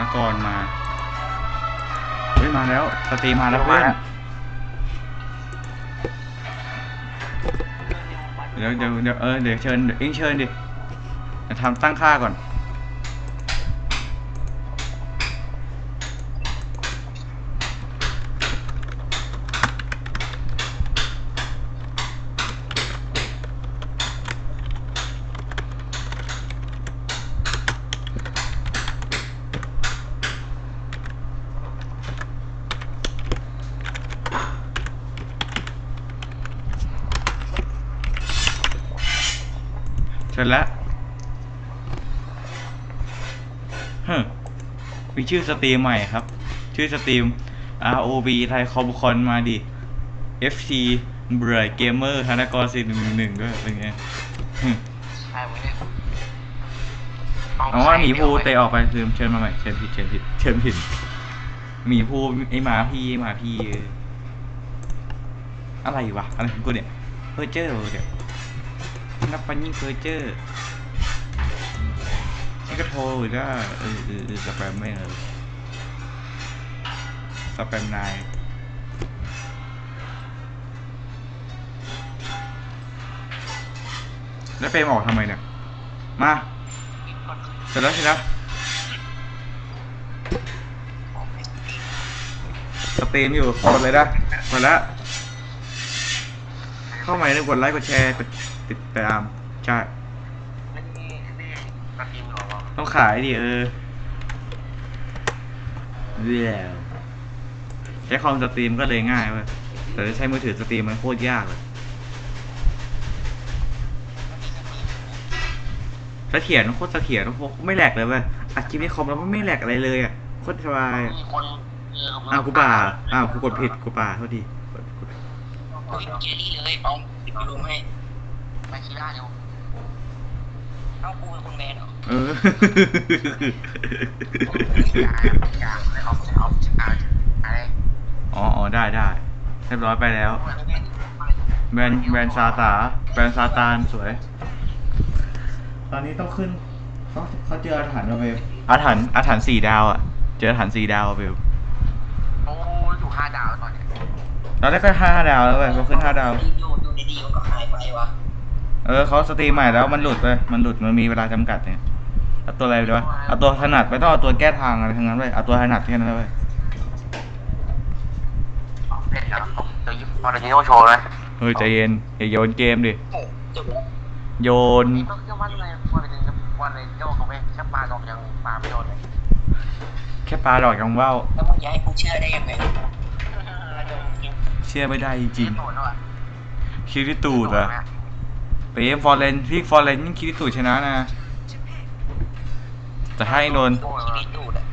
นกรมา เฮ้ยมาแล้ว สตรีมมาแล้วเพื่อน เดี๋ยวเดี๋ยวเดี๋ยวเออเดี๋ยวเชิญเดี๋ยวเองเชิญดิเดี๋ยวทำตั้งค่าก่อน ร็จแล้วเฮ้มีชื่อสตรีมใหม่ครับ ชื่อสตรีม ROV ไทยคอมคอนมาดิ FC เบรดเกมเมอร์ธนกรสี่หนึ่งหนึ่งด้วยเป็นไงหึใช่ไหมเนี่ยเอาว่าหมีภูเตะออกไปลืมเชิญมาใหม่เชิญผิดเชิญผิดเชิญผิดหมีภูไอหมาพี่หมาพี่อออะไรวะอะไรของกูเนี่ยเพอร์เจอเดี๋ย วนับปัญญิงเพอร์เจอร์นี่ก็โทรอยู่ได้เออเออเออสแปมไม่เลยสแปมนายแล้วเปมออกทำไมเนี่ย มาเสร็จแล้วเสร็จแล้วสตรีมอยู่กดเลยนะกดแล้ว เข้ามาแล้วกดไลค์ กดแชร์ ติดตามใช่ ไม่ไม่ไม่สตรีมหรอวะต้องขายดิเออเรียวใช้คอมสตรีมก็เลยง่ายเว้ยแต่ถ้าใช้มือถือสตรีมมันโคตรยากเลยเสถียรโคตรเสถียรโคตรไม่แหลกเลยเว้ยอัดคลิปในคอมแล้วมันไม่แหลกอะไรเลยอะโคตรสบายมีคนเอออ้าวกูป่าอ้าวกูกดผิดกูป่าโทษทีกดกดเฮ้ยเจลี่เลยเอาปิดรูมให้ มาคีร่าเร็วเอ้ากูเป็นคนแมนเหรอเออ อย่าอย่าเลยเอาเอาเอาอะไรอ๋ออ๋อได้ได้เรียบร้อยไปแล้วแบรนด์แบรนด์ซาตาแบรนด์ซาตานสวย ตอนนี้ต้องขึ้นเขาเขาเจออาถรรพ์มาเบลอาถรรพ์อาถรรพ์สี่ดาวอะ เจออาถรรพ์สี่ดาวอะเบลโอ้อยู่ห้าดาวตอนนี้ตอนแรกก็ห้าดาวแล้วเว้ยเขาขึ้นห้าดาว อยู่อยู่ดีๆมันก็หายไปวะ เออเขาสตรีมใหม่แล้วมันหลุดไปมันหลุดมันมีเวลาจำกัดเนี่ยเอาตัวอะไรไปดีวะเอาตัวถนัดไม่ต้องเอาตัวแก้ทางอะไรทั้งนั้นเลยเอาตัวถนัดแค่นั้นเลยเล่นแล้วเดี๋ยวยิปพอเราจะโโชว์เลยเฮ้ยใจเย็นอย่าโยนเกมดิโอ้จบแล้วโยนนี่ต้องเชื่อวันเลยวันเลยวันเลยโยกเขาไปแค่ปลาดอกยังปลาไม่โดนเลยแค่ปลาดอกยังว่าวแล้วมึงจะให้กูเชื่อได้ยังไงเชื่อไม่ได้จริงโดนแล้วอะๆคิริตูดอะ เปมฟอร์เรนพี่ฟอร์เรนยิ่งคิริตูดชนะนะ แต่ถ้าไอ้โดนชีวิตตูดอะ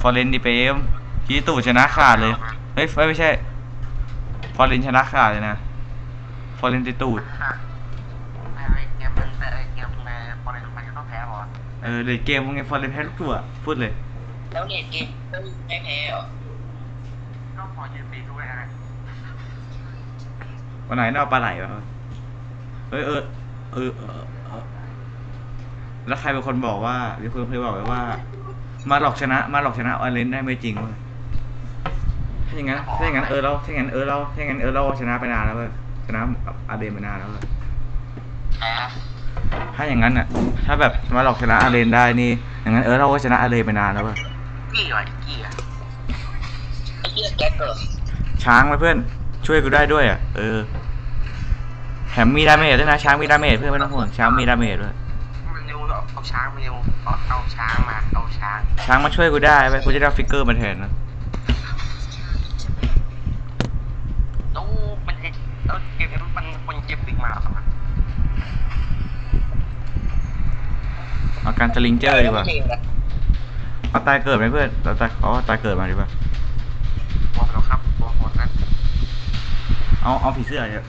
ฟอร์เรนดิเปมคิริตูดชนะขาดเลย เฮ้ยไม่ใช่ ฟอร์เรนชนะขาดเลยนะ ฟอร์เรนติตูดไอ้เกมมันไอ้เกมในบอลมันจะต้องแพ้หรอเออเลยเกมมึงไงฟอร์เรนแพ้ทุกตัวพูดเลย แล้วเนี่ยเกมต้องไม่แพ้หรอก็พอยืนปีด้วยนะวันไหนน่าเอาปลาไหลวะ เอยเออเออเออเออแล้วใครเป็นคนบอกว่ามีคนเคยบอกไว้ว่า มาหลอกชนะ มาหลอกชนะออเรนได้ไม่จริงเว้ยถ้าอย่างนั้นถ้าอย่างนั้นเออเราถ้าอย่างนั้นเออเราถ้าอย่างนั้นเออเราชนะไปนานแล้วเว้ยชนะอาเดนไปนานแล้วเว้ยแพ้ถ้าอย่างนั้นอะ ถ้าแบบมาหลอกชนะอาเรนได้นี่อย่างนั้นเออเราก็ชนะอาเรนไปนานแล้วเว้ยกี้เหรอกี้อะไอ้เหี้ยแก๊กเกอร์ช้างไหมเพื่อน ช่วยกูได้ด้วยอะเออแถ มมีดาเมจด้วยนะช้างมีดาเมจเพื่อนไม่ต้องห่วงช้างมีดาเมจด้วยมันเร็วเอาช้างมาเร็วเอาเอาช้างมาเอาช้าง ช้างมาช่วยกูได้ไปกูจะได้เอาฟิกเกอร์มาแทนนะแล้วมันจะแล้วเกมนี้มันมันเก็บบิ๊กมาหรอครับเอาการสลิงเจอร์ดีกว่าเอาตายเกิดไหมเพื่อนเราตายเอาตายเกิดมาดีกว่าหมดแล้วครับหมดแล้วเอาเอาผีเสื้อเดี๋ยว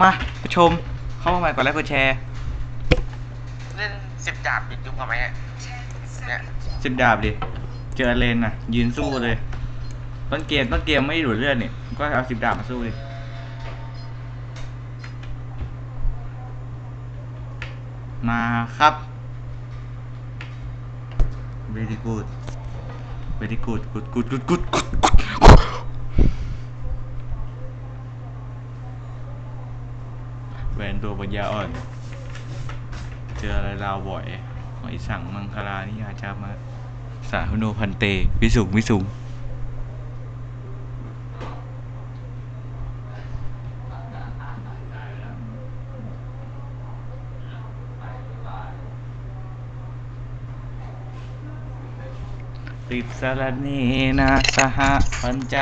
มาผู้ชมเข้ามาใหม่ก่อนแล้วกดแชร์เล่นสิบดาบอีกยุคกับไหมเนี่ยสิบดาบดิเจอเลนน่ะ ยืนสู้เลย ต้นเกมต้นเกมไม่ดูดเลือดนี่ก็เอาสิบดาบมาสู้ดิมาครับ very good very good good good good good good แวนตัวปัญญาอ่อน เจออะไรราวบ่อยหอยสั่งมังคลานี่อาจจะมาสาหุโนพันเตวิสุงวิสุงติดสารเนนะสหพันจ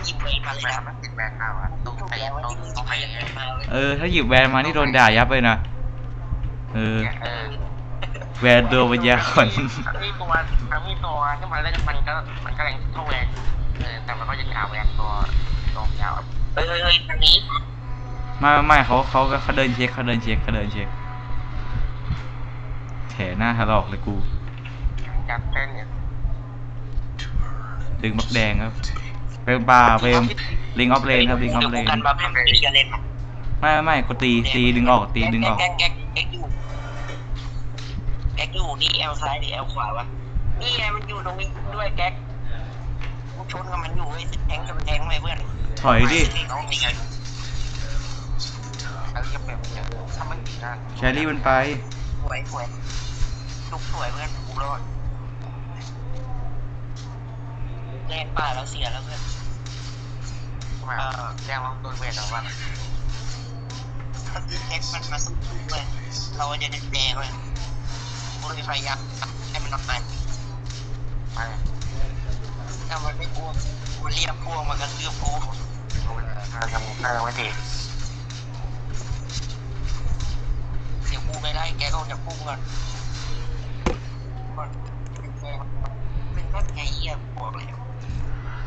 ะตอนนี้ห้ามหยิบเวรมาเลยแม่นะมันติดแบงค์เอาอะต้องถูกไปแล้วว่าต้องที่มึงต้องไปไปยังไงไงมาเลยเออ ถ้าหยิบแวนมานี่โดนด่ายับเลยนะ เออเออแวนตัวปัญญาอ่อนทั้งที่ตัวทั้งที่ตัวที่มันเล่นมันก็มันก็แรงเท่าแวนเออแต่มันก็ยังหาแวนตัวตรงยาวเฮ้ยเฮ้ยเฮ้ยทางนี้ไม่ไม่เขาเขาเขาเดินเช็คเขาเดินเช็คเขาเดินเช็คแถหน้าทะลอกเลยกูจับเต้นเนี่ยดึงบักแดงครับเฟ รมป่าเฟรมลิงออฟเลนครับลิงออฟเลดี๋ยนวกูกันมาแพมตีกันเล่นมาไม่ไม่ไม่กูตีตีดึงออกตีดึงออกแก๊กแก๊กแก๊กอยู่แก๊กอยู่นี่แอลซ้ายหรือแอลขวาวะนี่ไงมันอยู่ตรงนี้ด้วยแก๊กกูชนกับมันอยู่ไอ้แทงกับมันแทงไหมเพื่อนถอยดิน้องนี่ไงแล้วก็แบบเนี่ยถ้ามันติดนั่นแครี่มันไปสวยสวยลุกสวยเพื่อนกูรอด แลกป่าแล้วเสียแล้วเพื่อนมาแจ้งว่าโดนเวทแล้วว่าถ้าคือแท็กมันมาสู้ๆเลยเราจะแดงๆเลยกูเลยพยายามให้มันนอนไปไปถ้ามันไม่กลัวกูเรียกพวกมันก็เสื้อกูดูเลยทางทำทางไม่ดีเสียกูไม่ได้แกก็จะพุ่งก่อนก่อนเป็นแกเป็นแค่ไงเหี้ยบอกเลยถ้าถ้าใ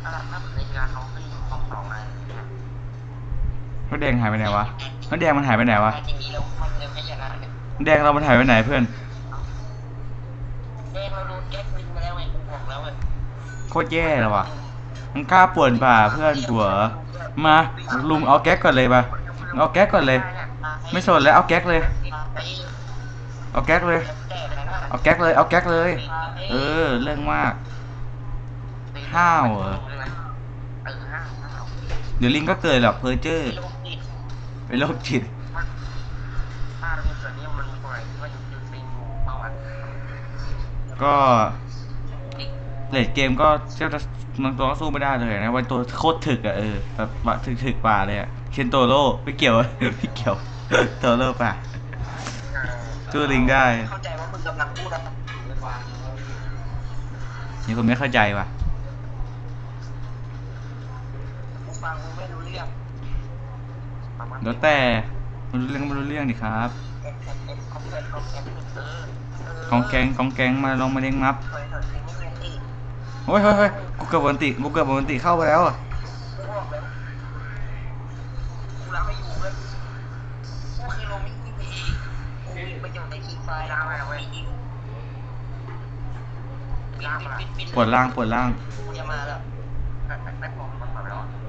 นงานเขาขึ้นสองสองเลยเขาแดงหายไปไหนวะเขาแดงมันหายไปไหนวะอย่างนี้แล้วมันจะไม่ชนะเลยแดงเรามันหายไปไหนเพื่อนแดงเราโดนแก๊กวินมาแล้วไงกูบอกแล้วเว้ยโคตรแย่เลยว่ะมันกล้าป่วนป่าเพื่อนตัวมาลุงเอาแก๊กก่อนเลยปะเอาแก๊กก่อนเลย ไม่สนแล้วเอาแก๊กเลยไอ้เอาแก๊กเลยแตกนะเอาแก๊กเลย เอาแก๊กเลย เออ เรื่องมาก ห้าวเหรอเออห้าวห้าวเดี๋ยวลิงก็เกิดหรอกเพอร์เจอร์โรคติดเป็นโรคจิต มันถ้าเราเกิดนี่มันปล่อยที่ว่าอยู่อยู่ซิงเมื่อวันก็เลดเกมก็เชื่อจะมันตัวก็สู้ไม่ได้เลยนะวันตัวโคตรถึกอะเออแบบถึกถึกๆป่าเลยอะเคนโตโร่ไม่เกี่ยวไม่เกี่ยวโตโร่ป่าสู้ลิงได้เข้าใจว่ามึงกำลังพูดอะไรมีคนไม่เข้าใจว่ะ ฟังกูไม่รู้เรื่องแล้วแต่มันรู้เรื่องก็ไม่รู้เรื่องดิครับ เอ็มเอ็มเอ็มคอมเมนต์คอมเมนต์เออเออกองแกงกองแกงมาลองมาเด้งนับ ถอยถอยไม่เงินอีกโอ้ยเฮ้ยเฮ้ยกูเกือบวันติกูเกือบวันติเข้าไปแล้วอะกูบอกแล้วกูรับไม่อยู่เว้ยกูคือลงไม่ยิงดีกูมีประโยชน์ในทีไฟล์แล้วไม่ยิงปิดปิดปิดปิดปวดล่างปวดล่าง กูจะมาแล้วไม่ไม่ไม่พอมันถอยไปแล้ว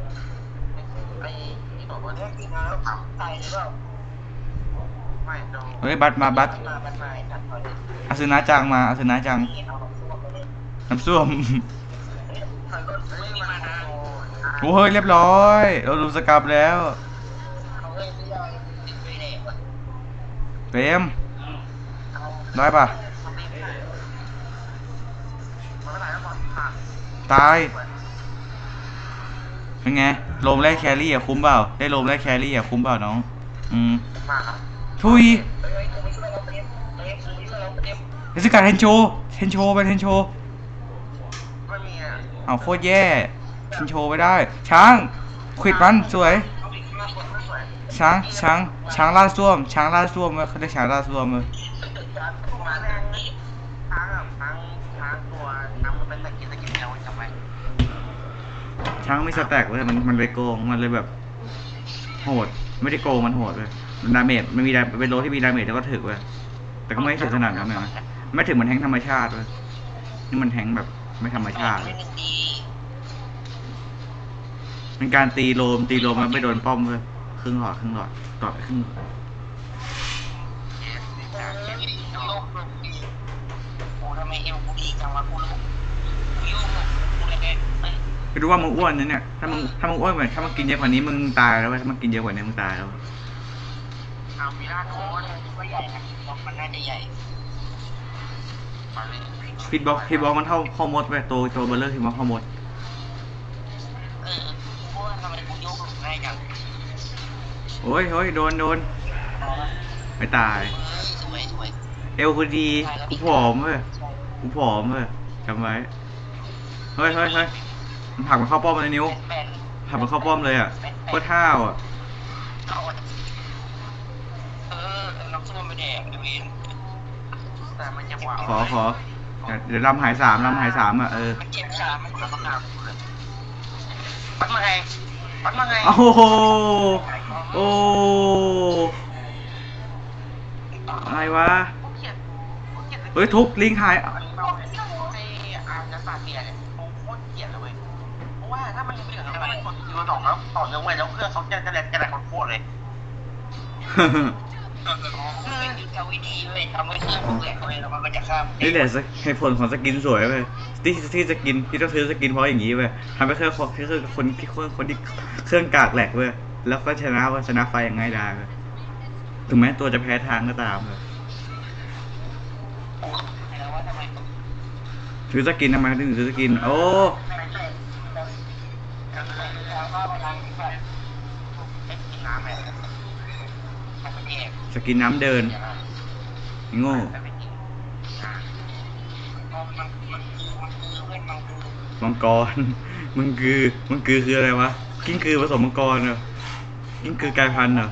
ไอ้ที่บอกว่าเรียกจริงแล้วตายหรือเปล่าไม่ตรงเฮ้ยบัตมาบัตมาบันมาตัดถอยเลยอาซึนะจังมาอาซึนะจังน้ำส้วมถอยก่อนเฮ้ยไม่มันมานะโอ้ยเรียบร้อย เราดูสกับแล้วเขาเลยมได้ติดไปะเฟรมได้ปะตาย เป็นไงโลมแรกแครี่อะคุ้มเปล่า ได้โลมแรกแครี่อะคุ้มเปล่าน้อง อืมมากครับทุยเฮ้ยกูไม่ช่วยเราเต็มเต็มกูไม่ช่วยเราเต็มเทศกาลเทนโชเทนโชไปเทนโชไม่มีอะเอาโคตรแย่เทนโชไปได้ ช้างขวิดมันสวยเอาอีกมากกว่าไม่สวยช้างช้างช้างลาดส้วม ช้างลาดส้วมเว้ยเขาเรียกช้างลาดส้วมเลย การประมาณนี้ ทั้งแบบทั้งทั้งตัวน้ำมันเป็นตะกินตะกินเดียวจำไว้ ช้างไม่สแต็กเลยมันมันไปโกงมันเลยแบบ โหด ไม่ได้โกงมันโหดเลยมันดาเมจมันมีดาเป็นโลที่มีดาเมจแล้วก็ถึกเว้ยแต่ก็ไม่ถึงขนาดนั้นนะไม่ถึงมันแทงธรรมชาติเว้ยนี่มันแทงแบบไม่ธรรมชาติเล่นหนึ่งดีเป็นการตีโลมตีโลมมันไม่โดนป้อมเลยครึ่งหลอดครึ่งหลอดต่อไปครึ่งหลอดเยสเออโอ้ทำไมเอวกูดีจังวะกูรู้กูยุ่งอะกูเลย ไงเอ้ยไปดูว่ามึงอ้วนนะเนี่ย ถ้ามึงถ้ามึงอ้วนกว่าถ้ามึงกินเยอะกว่านี้มึงตายแล้วเว้ยถ้ามึงกินเยอะกว่านี้มึงตายแล้ว เอาวีล่าโดโอ้นยก็ใหญ่นะล็อกมันน่าจะใหญ่มาเลยพิทบ็อกพิทบ็อกมันเท่าข้อมดเว้ยตัวตัวเบลเลอร์พิทบ็อกข้อมด เออกูว่าทำไมกูยุ่งง่ายจังโอ้ยโอ้ยโดนโดนเอาละไม่ตายเอ้ยสวยสวยเอวกูดีกูผอมเว้ยกูผอมเว้ยจำไว้ เฮ้ยเฮ้ยเฮ้ย มันผลักมันเข้าป้อมเลยนิ้วแบนผลักมันเข้าป้อมเลยอะโคตรห้าวอะๆเอาอะเออน้ำส้มไปแดกไอ้เวนแต่มันจะหวานขอขอเดี๋ยวเดี๋ยวลำหายสามลำหายสามอะเออมันเจ็บขามันแล้วก็หนาวเลยปัดมาไงปัดมาไงโอ้โหโอ้อะไรวะกูเกลียดกูเกลียดเฮ้ยทุบลิงหายอันนี้เราให้อาร์จะสาเตียเนี่ย ถ้ามันยังไม่เหลือถ้ามันกดคิวสองแล้วต่อเนื่องไปแล้วเครื่องเขาจะจะแรงจะแรงโคตรเลยคือเป็นยุทธวิธีเว้ยทำให้เครื่องมันแหลกเว้ยแล้วมันก็จะข้ามนี่แหละสเหตุผลของสกินสวยเว้ยที่ที่สกินที่ต้องซื้อสกินเพราะอย่างนี้เว้ยทำให้เครื่องคนที่คือคนที่เคนคนที่เครื่องกากแหลกเว้ยแล้วก็ชนะว่าชนะไฟอย่างง่ายดายเว้ยถึงแม้ตัวจะแพ้ทางก็ตามเว้ยซื้อสกินทำไมถึงซื้อสกิน โอ้ สกินน้ำเดินโง่แต่ไม่จริงอ่ามันมันคือมันคือเว้ยมันคือ มังกรมึงคือมึงคือคืออะไรวะ กิ้งคือผสมมังกรเหรอ กิ้งคือกลายพันธุ์เหรอ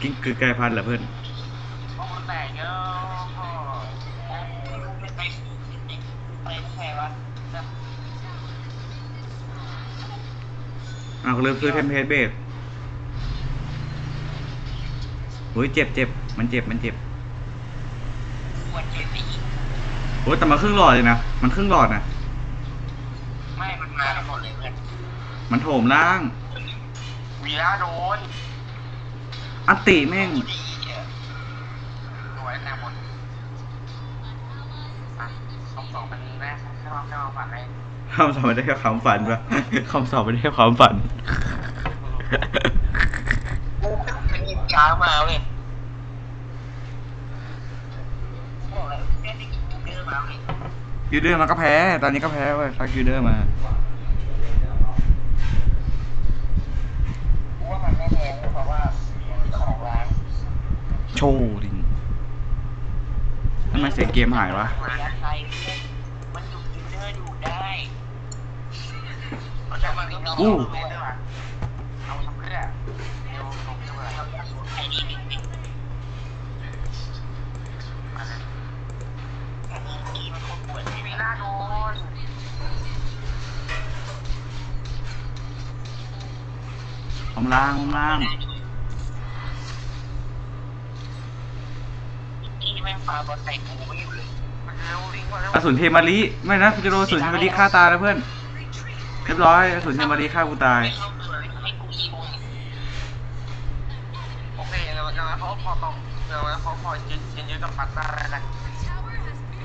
กิ้งคือกลายพันธุ์เหรอเพื่อน เพราะมันแตกเย อะพ่อไปไปไปไงวะอ้าวลืมซื้อเทมเพลตเบสโอ้ยเจ็บเจ็บมันเจ็บมันเจ็บควรเจ็บไปอีกโอ้ยแต่มันครึ่งหลอดเลยนะ มันครึ่งหลอดนะ ไม่มันมากันหมดเลยเพื่อนมันโถมล่าง วีล่าโดนอันติแม่ง ดีอะสวยแนวบนอะสองสองเป็นแรกแค่ว่าแค่ว่าผ่านได้ คำสอบไม่ได้แค่ความฝันปะคำสอบไม่ได้แค่ความฝัน กูเป็นยิงช้ามาเว้ยบอกเลยแค่ได้กินกูเดินมาเว้ยยูเดอร์มันก็แพ้ ตอนนี้ก็แพ้เว้ยทักยูเดอร์มา กูว่ามันไม่แพงเพราะว่าของร้านโชว์ดิงทำไมเสียงเกมหายวะระยะไกลเนี่ยมันอยู่ยูเดอร์อยู่ได้ เราจะมาวิ่งเอาอู้เพื่อนด้วยเอาทำเพื่อเดี๋ยวลงด้วยไอ้นี่หนึ่งหนึ่งมาเลยอันนี้กีมันโคตรปวดเลยวีนะล่าโดนผมล่างผมล่างกีแม่งปาบอลใส่กูไม่อยู่เลยมันเร็วลิงกว่าเร็วอสูรเทมาริไม่นะกูจะโดนอสูรเทมาริฆ่าตายแล้วเพื่อน เรียบร้อยอสูรเทมาริฆ่ากูตายไม่เข้าตัวเลยให้กูอีโมโอเคแล้วแล้วเขาพอตรงแล้วเขาพอยืนยืนยืนกับปัตตาแล้วกัน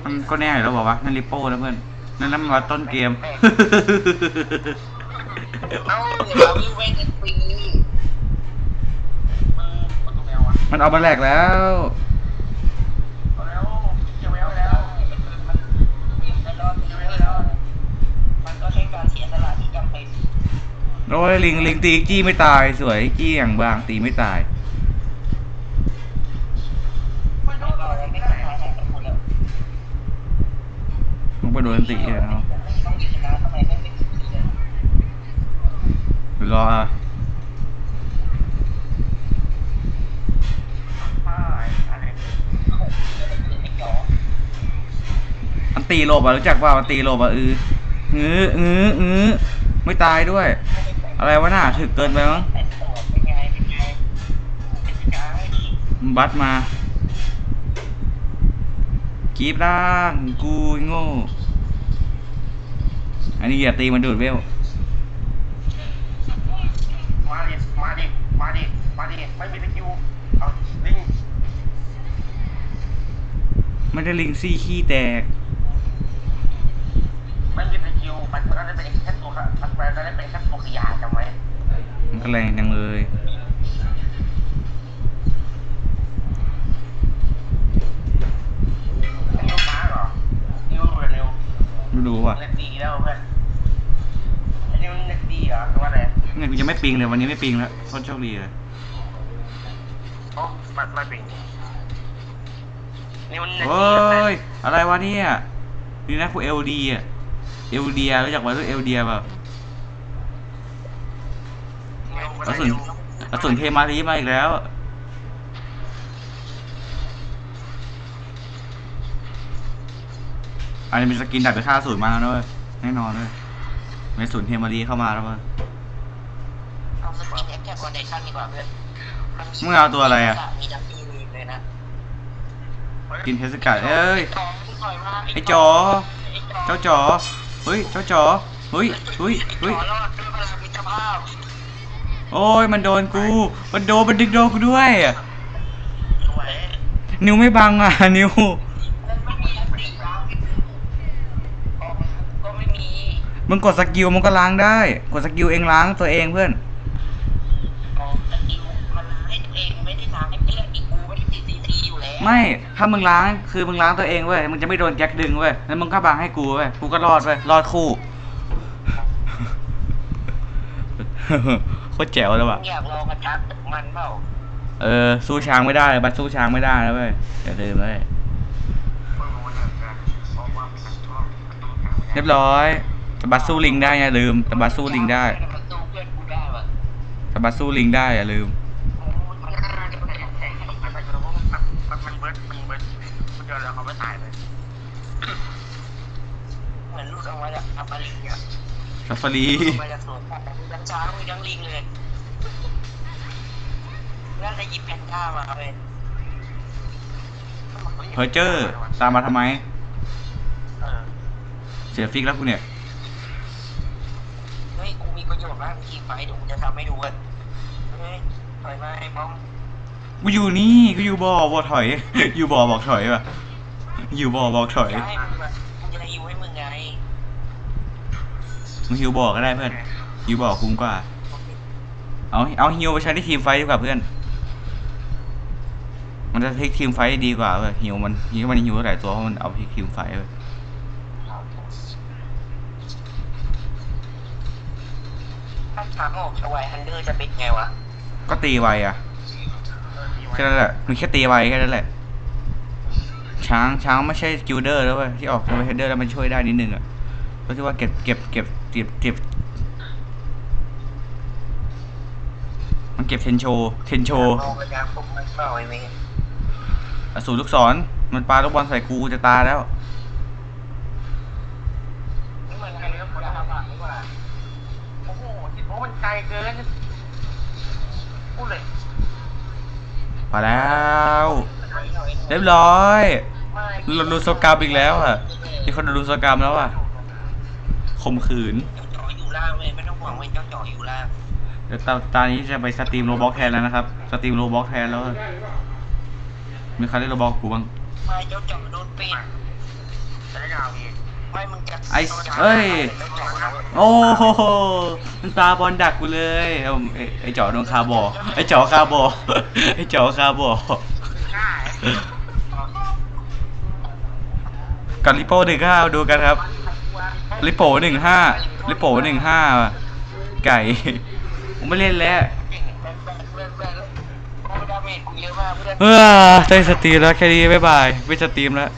มันก็แน่อยู่แล้วบอกว่านั่นริปโป้แล้วเพื่อน นั่นนั่นมันวัดต้นเกม เอ้าเดี๋ยวเราวิ่งเว้นกันฟรีมันมันตรงแนวอะมันเอามาแหลกแล้ว โอ้ยลิงลิงตีจี้ไม่ตายสวยจี้อย่างบางตีไม่ตายไม่โดไม่นรออะอะไรไรไม่ไม่ได้ได้หายกันหมดแล้วมึงไปโดนตีเลยเนาะต้วรออะมันตีโลบอะรู้จักว่าอันตีโลบอะเออเงื้อเงื้อเงื้อไม่ตายด้วย อะไรวะน่าถึกเกินไปมั้งแต่ตัวเป็นไงเป็นไงเป็นไงมันบัสมากีบล่างกูโง่ อันนี้อย่าตีมันดูดเวลมาดิ มาดิ มาดิ มาดิ ไม่มีสกิลเอาลิง ไม่ได้ลิงซี่ขี้แตก มันมัน ได้เป็นแค่ตัวครับมันได้เป็นแค่ตัวขยะจำไว้มันก็แรงจังเลยไม่รู้ม้าหรอนิวเร็วไม่รู้ว่ะเน็ตดีแล้วเพื่อนไอ้นี่มันเน็ตดีเหรอหรือว่าอะไรเนี่ยกูจะไม่ปิงเลยวันนี้ไม่ปิงแล้วโคตรโชคดีเลยโอ้มันมันเป็นนี่มันเน็ตโอ้ดียอะไรวะเนี่ยนี่นะกูเอลดีอะ เอลเดียรู้จักว่ารุ่นเอลเดียเปล่ากระสุนกระสุนเทมารีมาอีกแล้ว อันนี้มีสกินดับไปฆ่าศูนย์มาแล้วด้วยแน่นอนเลยมีศูนย์เทมารีเข้ามาแล้วเว้ยเอาสกินแอคแท็กคอนเนชั่นดีกว่าเพื่อนมึงเอาตัวอะไรอะมีดับปีเลยนะ กินเทสกัดเอ้ย ไอ้จอ เจ้าจอ เฮ้ยเจ้าจ๋อเฮ้ยเฮ้ยเฮ้ยขอรอดด้วยพลังมิตรภาพโอ้ยมันโดนกู มันโดนมันดึงโดนกูด้วย สวยนิ้วไม่บังอะ นิ้วไม่มีอันติล้างก็ไม่มี มึงกดสกิลมันก็ล้างได้ กดสกิลเองล้างตัวเองเพื่อน ไม่ถ้ามึงล้างคือมึงล้างตัวเองเว้ยมึงจะไม่โดนแจ็คดึงเว้ยแล้วมึงก็บังให้กูเว้ยกูก็รอดเว้ยรอดคู่ โคตรแจ๋วเลยว่ะ อยากลองกระชับมันเปล่าเออสู้ช้างไม่ได้บัตรสู้ช้างไม่ได้นะเว้ยอย่าลืมเลยเรียบร้อยแต่บัตรสู้ลิงได้อย่าลืมแต่บัตรสู้ลิงได้มันสู้เพื่อนกูได้ว่ะแต่บัตรสู้ลิงได้อย่าลืม มันน่าจะเป็นอย่างแท้มันมันมันมันมันเบิร์ดมันเบิร์ด มันเจอแล้วเขาไม่ตายเลยเหมือนรูดเอาไว้อะอัปปาลิงอะซัฟฟารีไปจากสวนสัตว์มีทั้งช้างมีทั้งลิงเลยน่าจะหยิบแพนด้ามาเลยเพอร์เจอร์ตามมาทำไม เออเสียฟิกแล้วกูเนี่ย เฮ้ยกูมีประโยชน์มากทีมไฟเดี๋ยวกูจะทำให้ดูเว้ยเฮ้ยถอยมาไอ้ป้อม กูอยู่นี่ กูอยู่บ่อบอกถอย อยู่บ่อบอกถอยว่ะ อยู่บ่อบอกถอยจะให้มึงอะกูจะได้ยิวให้มึงไงมึงฮิวบ่อก็ได้เพื่อนฮิวบ่อคุ้มกว่า เอาเอาฮิวไปใช้ที่ทีมไฟท์ดีกว่าเพื่อน มันจะพลิกทีมไฟท์ได้ดีกว่าเว้ยฮิวมันฮิวมันฮิวหลายตัวเพราะมันเอาพลิกทีมไฟท์เว้ยถ้าช้างออกสวายฮันเดอร์จะเป็นไงวะก็ตีไวอะแค่นั้นแหละมึงแค่ตีไวแค่นั้นแหละ ช้างช้างไม่ใช่กิลเดอร์แล้วเว้ยที่ออกเป็นเฮดเดอร์แล้วมันช่วยได้นิดนึงอะก็ที่ว่าเก็บเก็บเก็บเก็บเก็บ มันเก็บเทนโชเทนโชมองกระยางปุ๊บมันเปล่าไอ้เมย์อสูรลูกศรมันปาลูกบอลใส่กูกูจะตายแล้วนี่มันใครเลือกคนละห้าบาทดีกว่าโอ้โหจิตโอ้มันไกลเกินพูดเลยมาแล้ว เรียบร้อย เราดูสกรรมอีกแล้วอะมีคนดูสกรรมแล้วอะข่มขืนเจ้าจ่ออยู่ล่างเลยไม่ต้องห่วงเว้ยเจ้าจ่ออยู่ล่างเดี๋ยวตาตอนนี้จะไปสตรีมโรบ็อกแทนแล้วนะครับ สตรีมโรบ็อกแทนแล้วอะมีใครเล่นโรบ็อกกูบ้าง ไม่เจ้าจ่อโดนปิดจะได้ยาวพี่ไม่มึงจะไอ้เอ้ยโอ้โหมันตาบอลดักกูเลยเอาไอ้ไอ้จ๋อโดนคาบอไอ้จ๋อคาบอไอ้จ๋อคาบอ ง่าย กับลิโป้หนึ่งห้าดูกันครับ ลิโป้หนึ่งห้าลิโป้หนึ่งห้าไก่ ผมไม่เล่นแล้วแบนแบนแบนแบนโอ้ดาเมจกูเยอะมากเพื่อนเออได้สตรีมแล้วแค่นี้บ๊ายบายไม่สตรีมแล้ว